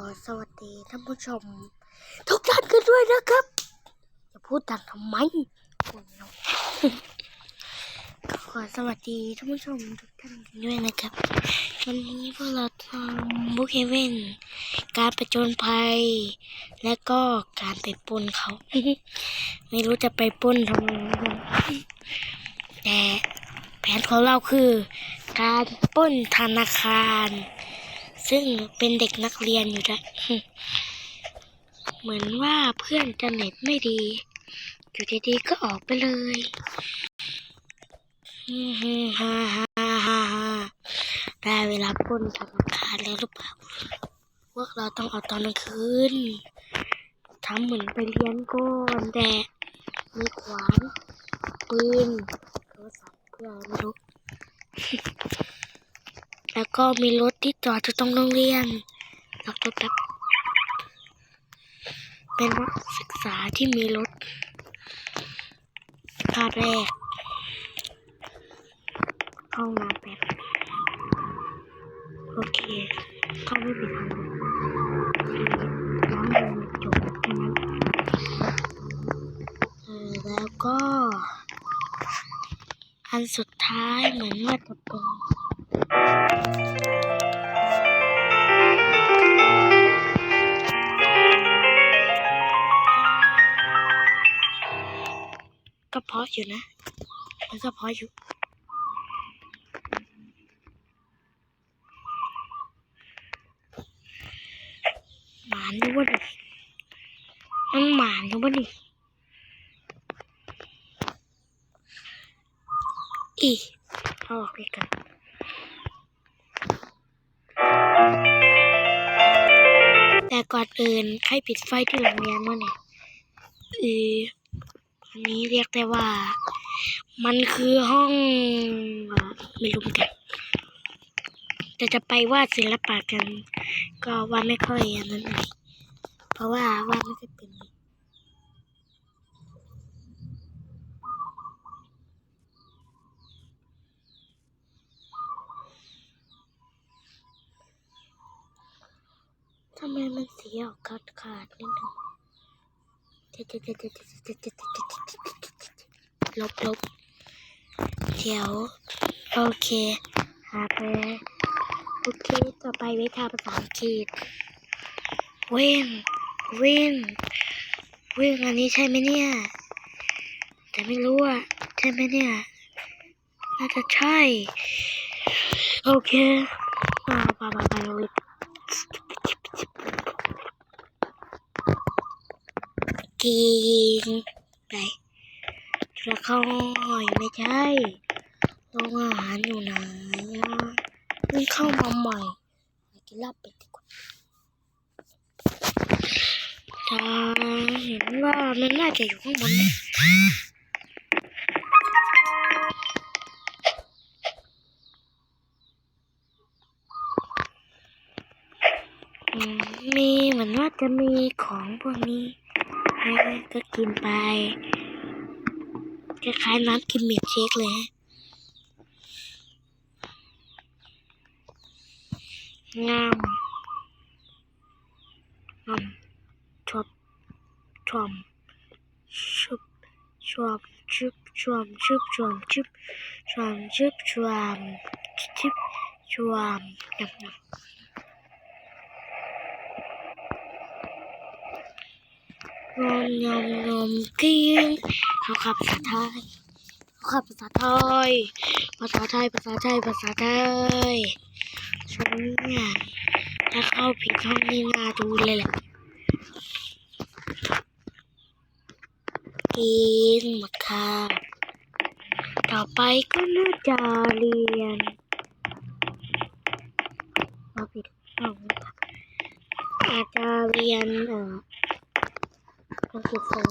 อสวัสดีท่านผู้ชม ทุกท่านกันด้วยนะครับจะพูดดังทำไมขอสวัสดีท่านผู้ชมทุกท่านกันด้วยนะครับ วันนี้พวกเราทำบุกเฮเว่นการประจนภัย และก็การไปปล้นเขา ไม่รู้จะไปปล้นทำไมแต่แผนของเราคือ การปล้นธนาคาร ซึ่งเป็นเด็กนักเรียนอยู่ด้วยเหมือนว่าเพื่อนจะเน็ตไม่ดี อยู่ดีๆก็ออกไปเลยฮ่าฮ่าฮ่าฮ่าฮ่าได้เวลาปล้นธนาคารแล้วหรือเปล่า พวกเราต้องเอาตอนกลางคืนทำเหมือนไปเรียนก่อนแต่มีขวานปืนโทรศัพท์เพื่ออะไรไม่รู้ แล้วก็มีรถที่จอดอยู่ตรงโรงเรียนล็อกรถแบบเป็นนักศึกษาที่มีรถภาพแรกเข้ามาแบบโอเคเข้าไม่ผิดทางเลยน้ำมันจบแค่นั้นเออแล้วก็ อันสุดท้ายเหมือนว่าจะเป็นะอยู่นะ มันก็พราะอยู่หมานดูว่าดิมันหมานดูว่าดิอีเอาออกไปกันแต่ก่อนอื่นใครปิดไฟที่โรงเรียนวะเนี่ยเออ อันนี้เรียกได้ว่า มันคือห้องไม่รู้เหมือนกันแต่จะไปวาดศิลปะกัน ก็วาดไม่ค่อยอันนั้นเลยเพราะว่าวาดไม่ค่อยเป็นทำไมมันสีออกขาดขาดๆนิดนึง ลบลบเดี๋ยว โอเคหาไปโอเค ต่อไปวิชาภาษาอังกฤษเว้นเว้นเว้นอันนี้ใช่ไหมเนี่ย แต่ไม่รู้อะใช่ไหมเนี่ย น่าจะใช่ โอเคมาไปไปไปเลย กินไปแล้วเข้าหอยไม่ใช่โรงอาหารอยู่ไหนเพิ่งเข้ามาใหม่กินลาบเป็ดดีกว่าต่เห็นว่ามันน่าจะอยู่ข้างบนมีเหมือนว่าจะมีของพวกนี้ ก็กินไปคล้ายๆน้ำกิมมิคเชคเลยงามงามชอบชอมชุบชวมชุบชวมชุบชวมชุบชวมชุบชวมชุบชวมยำยำ งมงมงมกิ้งเขาขับภาษาไทยเขาขับภาษาไทยภาษาไทยภาษาไทยภาษาไทยฉันเนี่ยถ้าเข้าผิดห้องนี่น่าดูเลยแหละกินหมดค่ะต่อไปก็น่าจะเรียนมาผิดห้องอาจจะเรียนเอ่อ อังกฤษเสริม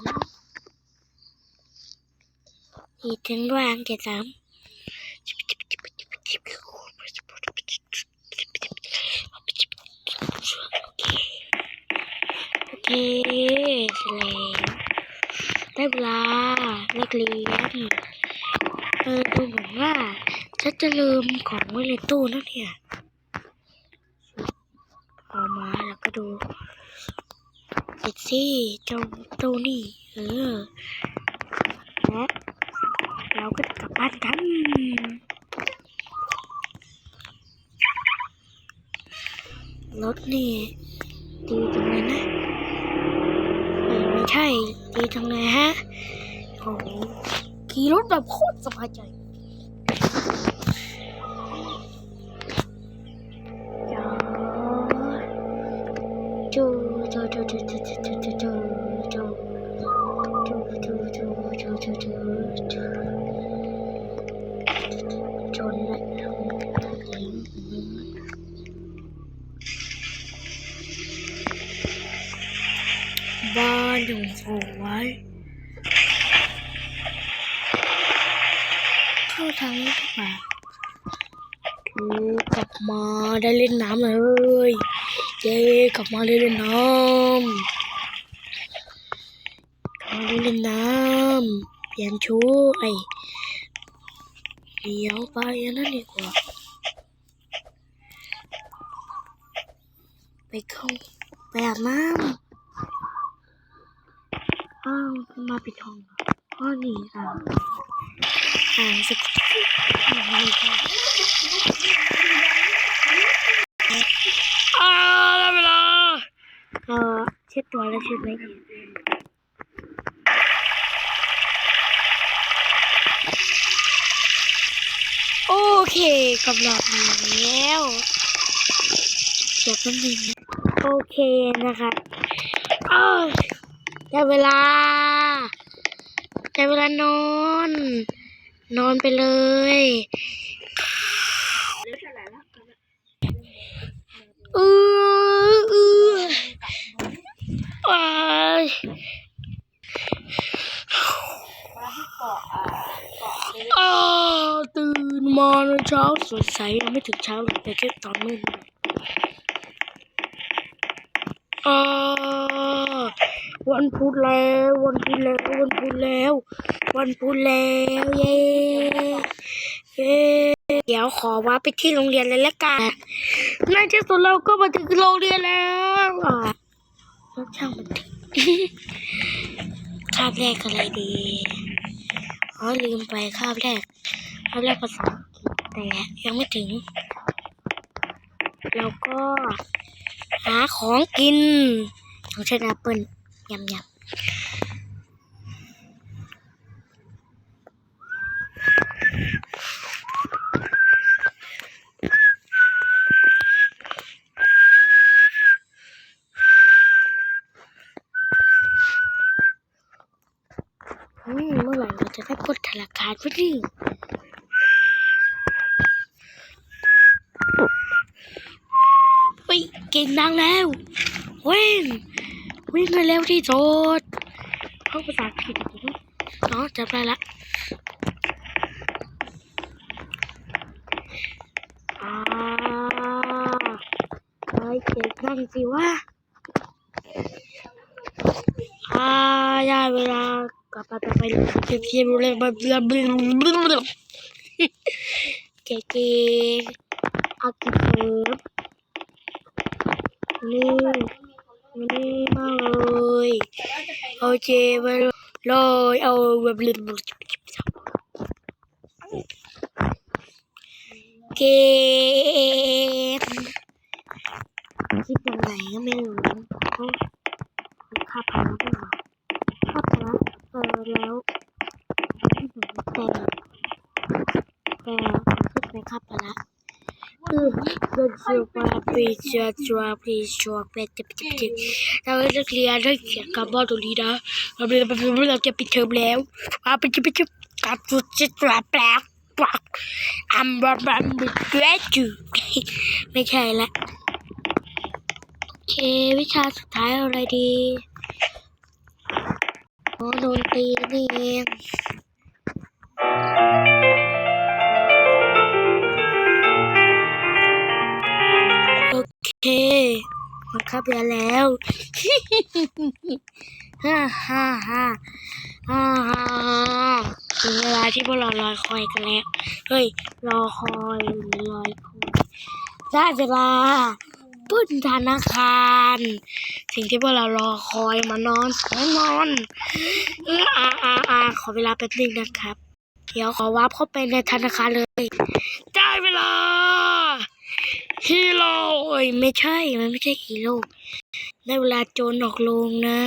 อีกถึงด้วยอังกฤษเสริมโอเคเสร็จแล้วได้เวลาเลิกเรียนเออดูเหมือนว่าฉันจะลืมของไว้ในตู้นะเนี่ยเอามาแล้วก็ดู เสร็จสิเจ้าเจ้านี่ เออและเราก็กลับบ้านกันรถนี่ดีจังเลยนะ ไม่ใช่ ดีจังเลยฮะโอ้โหขี่รถแบบโคตรสบายใจ บ้านองผมไว้เข้าทางนี้ดีกว่าถูกลับมาได้เล่นน้ำเลยเย้กลับมาได้เล่นน้ำกลับมาได้เล่นน้ำเปลี่ยนชุดไอ้เดี๋ยวไปอันนั้นดีกว่าไปเข้าไปอาบน้ำ อ้าวมาปิดห้องเหรออ้อนี่อะอ่านสักอ่าได้เวลาเออเช็ดตัวแล้วเช็ดไม่ดีโอเคกำลังมาแล้วเดี๋ยวแป๊บนึงนโอเคนะครับอ้าว ได้เวลา ได้เวลานอน นอนไปเลยเออเอออ้ายอ้าวตื่นมาในเช้าสดใสยังไม่ถึงเช้าหรอกแต่แค่ตอนมืดอ่า วันพุธแล้ววันพุธแล้ววันพุธแล้ว วันพุธแล้วเย้เย้เดี๋ยวขอว่าไปที่โรงเรียนเลยละกันในที่สุดเราก็มาถึงโรงเรียนแล้วอะช่างมันเถอะคาบแรกอะไรดีอ๋อลืมไปคาบแรกคาบแรกภาษาแต่ยังไม่ถึงเราก็หาของกินของเช่นแอปเปิล ยำยำเมื่อไหร่เราจะได้ปลดธนาคารพอดีเฮ้ยเก่งดังแล้วเวิ่ง วิ่งให้เร็วที่สุดเข้าภาษาอังกฤษผมเนาะจำได้ละอ่าเก่งนั่งสิวะอาได้เวลากลับมาต่อไปเก็บเทียมเลยบลาบลาบลาเก๋เก๋อากิเฟิร์นี่ นี่มาเลยโอเคมาเลยเอาแบบลืมเกมคิดยังไงก็ไม่รู้เพราะค่าพาด้วยเหรอค่าเออแล้วแต่แต่ขึ้นไปค่าพาคื อเดินชัวร์ปีชัวชัวปีชัวเป็นจิบจิบจิบเราจะเคลียร์ได้เขียนคำว่าตรงนี้นะเราเราจะปิดเทอมแล้วว่าไปจิบจิบกับจุดจิตแปลกแปลกปักอัมบัมบัมบิดเกรจูไม่ใช่ละโอเควิชาสุดท้ายอะไรดีโอ้ดนตรีนี่เอง ข้าเรียนแล้วฮ่าฮ่าฮ่าฮ่าฮ่าถึงเวลาที่พวกเรารอยคอยกันแล้ว เฮ้ย รอคอยหรือยคอยได้เวลาปล้นธนาคาร สิ่งที่พวกเรารอคอยมานอนแน่นอนเอออาอาอาขอเวลาแป๊บนึงนะครับ เดี๋ยวขอวาร์ปเข้าไปในธนาคารเลย ได้เวลา ฮีโร่เอ้ไม่ใช่ มันไม่ใช่ฮีโร่ในเวลาโจรออกลงนะ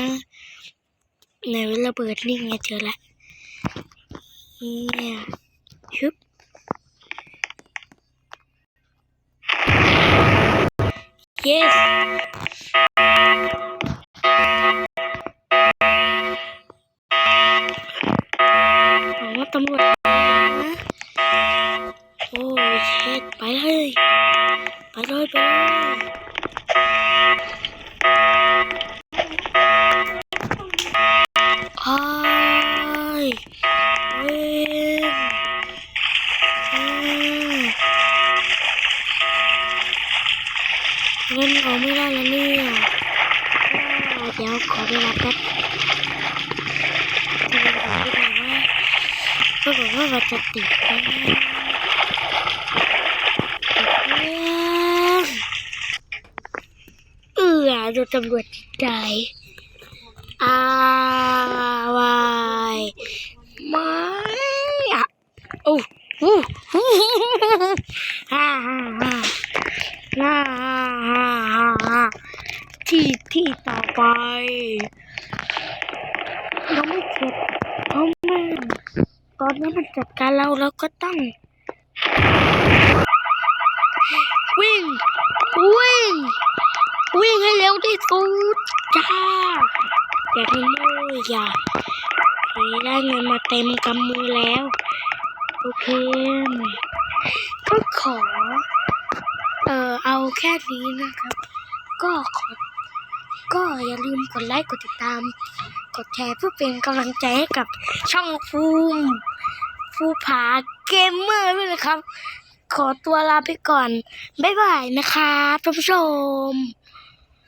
ในเวลาเปิดนี่ไงเจอละเนี่ยชึบเยส ก็บอกว่าเราจะติดนะติดเอเออโดนตำรวจใจอาวายไม่อะโอ้โหฮ่าฮ่าฮ่าฮ่าฮ่าฮ่าที่ที่ต่อไปยังไม่เสร็จ ตอนนี้มันจัดการเราแล้วก็ต้อง วิ่ง วิ่ง วิ่งให้เร็วที่สุดจ้าอย่าให้โม่อย่าได้เงินมาเต็มกำมือแล้ว โอเคก็ขอ เอ่อเอาแค่นี้นะครับ ก็ขอก็อย่าลืมกดไลค์กดติดตาม กดแชร์เพื่อเป็นกำลังใจให้กับช่องฟูมฟูผาเกมเมอร์ด้วยนะครับ ขอตัวลาไปก่อน บ๊ายบายนะครับท่านผู้ชม